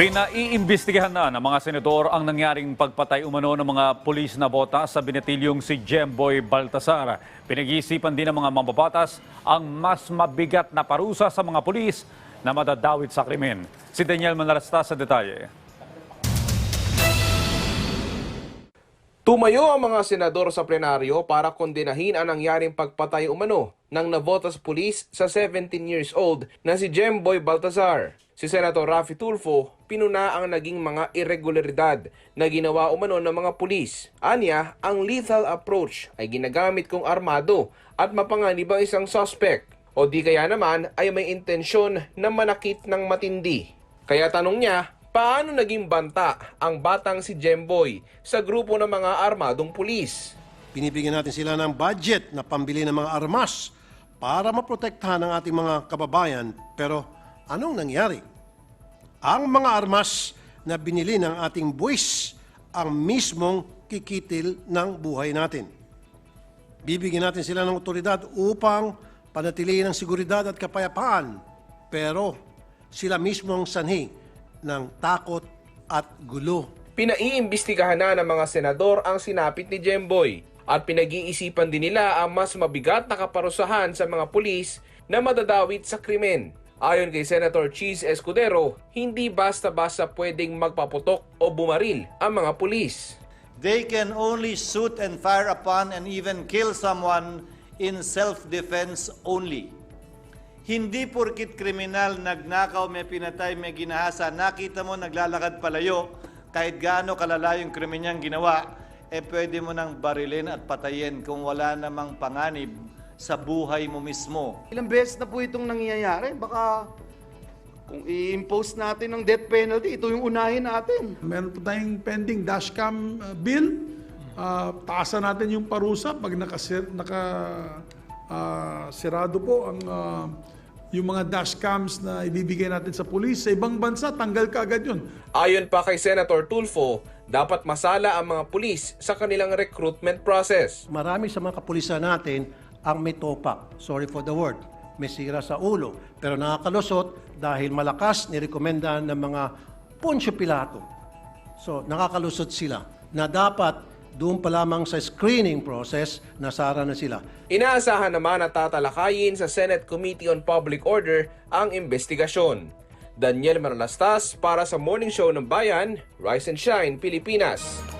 Pinaiimbestigahan na ng mga senador ang nangyaring pagpatay umano ng mga pulis na bota sa binatilyong si Jemboy Baltasar. Pinag-iisipan din ng mga mambabatas ang mas mabigat na parusa sa mga pulis na madadawit sa krimen. Si Daniel Manarasta sa detalye. Tumayo ang mga senador sa plenaryo para kondenahin ang nangyaring pagpatay umano ng Navotas Police sa 17 years old na si Jemboy Baltazar. Si Senator Rafi Tulfo pinuna ang naging mga irregularidad na ginawa umano ng mga pulis. Anya, ang lethal approach ay ginagamit kung armado at mapanganib ang isang suspect o di kaya naman ay may intensyon na manakit ng matindi. Kaya tanong niya, paano naging banta ang batang si Jemboy sa grupo ng mga armadong pulis? Binibigyan natin sila ng budget na pambili ng mga armas para maprotektahan ang ating mga kababayan. Pero anong nangyari? Ang mga armas na binili ng ating buwis ang mismong kikitil ng buhay natin. Bibigyan natin sila ng otoridad upang panatilihin ang seguridad at kapayapaan. Pero sila mismong sanhi ng takot at gulo Pinaiimbestigahan na ng mga senador ang sinapit ni Jemboy at pinag-iisipan din nila ang mas mabigat na kaparusahan sa mga pulis na madadawit sa krimen. Ayon kay Senator Cheese Escudero, hindi basta-basta pwedeng magpaputok o bumaril ang mga pulis. They can only shoot and fire upon and even kill someone in self-defense only. Hindi porkit kriminal, nagnakaw, may pinatay, may ginahasa, nakita mo naglalakad palayo, kahit gaano kalala yung krimen ginawa, eh pwede mo nang barilin at patayin kung wala namang panganib sa buhay mo mismo. Ilang beses na po itong nangyayari. Baka kung i-impose natin ng death penalty, ito yung unahin natin. Meron po tayong pending dashcam uh, bill. Uh, taasan natin yung parusa pag nakasir, naka, ah, sirado po ang ah, yung mga dashcams na ibibigay natin sa pulis. Sa ibang bansa, tanggal ka agad yun. Ayon pa kay Senator Tulfo, dapat masala ang mga pulis sa kanilang recruitment process. marami sa mga kapulisan natin ang may topak. Sorry for the word. May sira sa ulo. Pero nakakalusot dahil malakas nirekomenda ng mga Poncio Pilato. So, nakakalusot sila na dapat doon pa lamang sa screening process, nasara na sila. Inaasahan naman na tatalakayin sa Senate Committee on Public Order ang investigasyon. Daniel Manalastas para sa Morning Show ng Bayan, Rise and Shine, Pilipinas.